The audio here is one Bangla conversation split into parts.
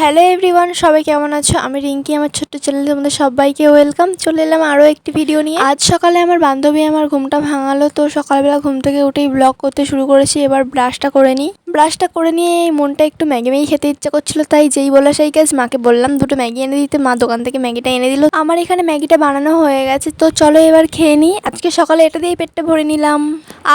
হ্যালো এভরিওয়ান সবাই কেমন আছো? আমি রিঙ্কি, আমার ছোট্ট চ্যানেলে তোমাদের সবাইকে ওয়েলকাম চলে এলাম আরও একটি ভিডিও নিয়ে। আজ সকালে আমার বান্ধবী আমার ঘুমটা ভাঙালো, তো সকালবেলা ঘুম থেকে উঠেই ব্লগ করতে শুরু করেছি, এবার ব্রাশটা করে নিই। ব্রাশটা করে নিয়ে মনটা একটু ম্যাগি ম্যাগি খেতে ইচ্ছা করছিল, তাই যেই বলা সেই কাজ মাকে বললাম, দুটো ম্যাগি এনে দিতে। মা দোকান থেকে ম্যাগিটা এনে দিল। আমার এখানে ম্যাগিটা বানানো হয়ে গেছে, তো চলো এবার খেয়ে নিই। আজকে সকালে এটা দিয়েই পেটটা ভরে নিলাম।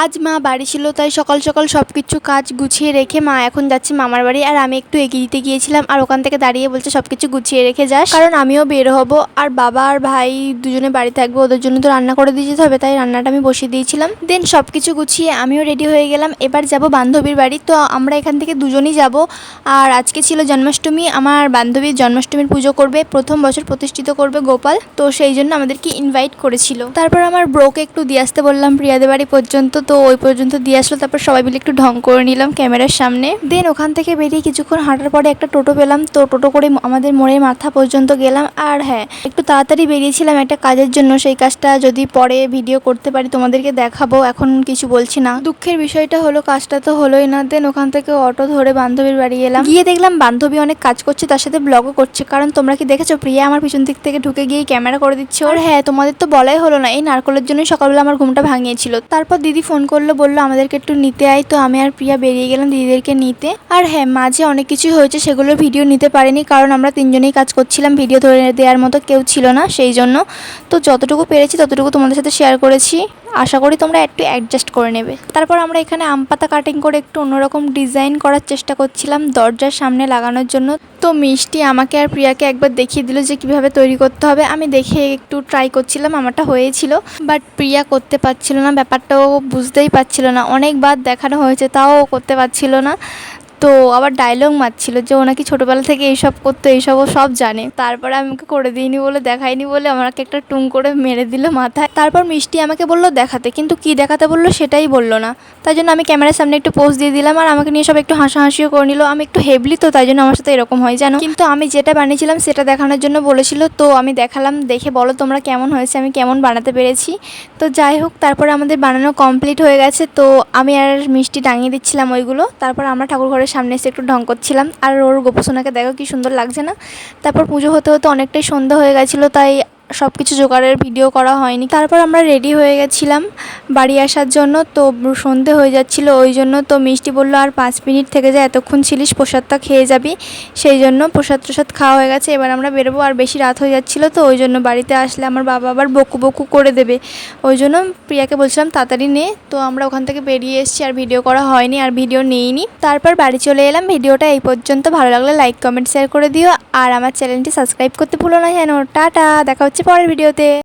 আজ মা বাড়ি ছিল, তাই সকাল সকাল সব কিছু কাজ গুছিয়ে রেখে মা এখন যাচ্ছে মামার বাড়ি, আর আমি একটু এগিয়ে দিতে গিয়েছিলাম, আর ওখান থেকে দাঁড়িয়ে বলছে সব কিছু গুছিয়ে রেখে যাস। কারণ আমিও বের হব, আর বাবা আর ভাই দুজনে বাড়ি থাকবে, ওদের জন্য তো রান্না করে দিয়ে যেতে হবে, তাই রান্নাটা আমি বসিয়ে দিয়েছিলাম। দেন সব কিছু গুছিয়ে আমিও রেডি হয়ে গেলাম। এবার যাব বান্ধবীর বাড়ি, তো আমরা এখান থেকে দুজনই যাব। আর আজকে ছিল জন্মাষ্টমী, আমার বান্ধবীর জন্মাষ্টমীর পুজো করবে, প্রথম বছর প্রতিষ্ঠিত করবে গোপাল। তো সেই জন্য আমাদেরকে ইনভাইট করেছিল। তারপর আমার ব্রোকে একটু দিয়ে আসতে বললাম প্রিয়াদের বাড়ি পর্যন্ত। তো ওই পর্যন্ত দিয়ে আসলো, তারপর সবাই মিলে একটু ঢং করে নিলাম ক্যামেরার সামনে। দেন ওখান থেকে বেরিয়ে কিছুক্ষণ হাঁটার পরে একটা টোটো পেলাম। তো টোটো করে আমাদের মোড়ের মাথা পর্যন্ত গেলাম। আর হ্যাঁ একটু তাড়াতাড়ি বেরিয়েছিলাম একটা কাজের জন্য। সেই কাজটা যদি পরে ভিডিও করতে পারি তোমাদেরকে দেখাবো। এখন কিছু বলছি না। দুঃখের বিষয়টা হলো, কাজটা তো হলোই না। দেন ওখান থেকে অটো ধরে বান্ধবীর বাড়ি এলাম। গিয়ে দেখলাম বান্ধবী অনেক কাজ করছে, তার সাথে ব্লগও করছে। কারণ তোমরা কি দেখেছ? প্রিয়া আমার পিছন দিক থেকে ঢুকে গিয়ে ক্যামেরা করে দিচ্ছে ওর। হ্যাঁ তোমাদের তো বলাই হলো না, এই নারকলের জন্যই সকালবেলা আমার ঘুমটা ভাঙিয়েছিল। তারপর দিদি ফোন করল, বলল, আমাদেরকে একটু নিতে আয়। তো আমি আর প্রিয়া বেরিয়ে গেলাম দিদিদেরকে নিতে। আর হ্যাঁ মাঝে অনেক কিছু হয়েছে, সেগুলোর ভিডিও নিতে পারিনি। কারণ আমরা তিনজনেই কাজ করছিলাম ভিডিও ধরে দেওয়ার মতো কেউ ছিল না, সেই জন্য। তো যতটুকু পেরেছি, ততটুকু তোমাদের সাথে শেয়ার করেছি। আশা করি তোমরা একটু অ্যাডজাস্ট করে নেবে। তারপর আমরা এখানে আম পাতা কাটিং করে একটু অন্যরকম ডিজাইন করার চেষ্টা করছিলাম দরজার সামনে লাগানোর জন্য। তো মিষ্টি আমাকে আর প্রিয়াকে একবার দেখিয়ে দিল যে কীভাবে তৈরি করতে হবে। আমি দেখে একটু ট্রাই করছিলাম, আমারটা হয়েছিল। বাট প্রিয়া করতে পারছিল না, ব্যাপারটা ও বুঝতেই পারছিল না। অনেকবার দেখানো হয়েছে, তাও ও করতে পারছিল না। তো আবার ডায়লগ মারছিল যে ও নাকি ছোটোবেলা থেকে এইসব করতো, এইসবও সব জানে। তারপরে আমি ওকে করে দিইনি বলে, দেখাইনি বলে, আমাকে একটা টুং করে মেরে দিল মাথায়। তারপর মিষ্টি আমাকে বলল দেখাতে, কিন্তু কি দেখাতে বলল সেটাই বলল না। তাই জন্য আমি ক্যামেরার সামনে একটু পোজ দিয়ে দিলাম আর আমাকে নিয়ে সব একটু হাসাহাসিও করে নিল। আমি একটু হেভলি তো, তাই জন্য আমার সাথে এরকম হয়, জানো? কিন্তু আমি যেটা বানিয়েছিলাম সেটা দেখানোর জন্য বলেছিল, তো আমি দেখালাম, দেখে বলো তোমরা কেমন হয়েছে, আমি কেমন বানাতে পেরেছি। তো যাই হোক, তারপরে আমাদের বানানো কমপ্লিট হয়ে গেছে, তো আমি আর মিষ্টি টাঙিয়ে দিচ্ছিলাম ওইগুলো। তারপর আমরা ঠাকুর ঘরের সামনে এসে একটু ঢং করছিলাম। আর ওর গোপসোনাকে দেখো কি সুন্দর লাগছে না? তারপর পুজো হতে হতে অনেকটাই সন্ধ্যা হয়ে গেছিল, তাই সব কিছু জোগাড়ের ভিডিও করা হয়নি। তারপর আমরা রেডি হয়ে গেছিলাম বাড়ি আসার জন্য। তো সন্ধে হয়ে যাচ্ছিল, ওই জন্য তো মিষ্টি বলল, আর পাঁচ মিনিট থেকে যা এতক্ষণ ছিলিস প্রসাদটা খেয়ে যাবি। সেই জন্য প্রসাদ প্রসাদ খাওয়া হয়ে গেছে। এবার আমরা বেরোবো, আর বেশি রাত হয়ে যাচ্ছিল, তো ওই জন্য বাড়িতে আসলে আমার বাবা আবার বকু বকু করে দেবে। ওই জন্য প্রিয়াকে বলছিলাম, তাড়াতাড়ি নে। তো আমরা ওখান থেকে বেরিয়ে এসেছি, আর ভিডিও করা হয়নি, আর ভিডিও নেইনি। তারপর বাড়ি চলে এলাম। ভিডিওটা এই পর্যন্ত। ভালো লাগলে লাইক কমেন্ট শেয়ার করে দিও। আর আমার চ্যানেলটি সাবস্ক্রাইব করতে ভুলো না যেন টাটা, দেখা হচ্ছে পরের ভিডিওতে।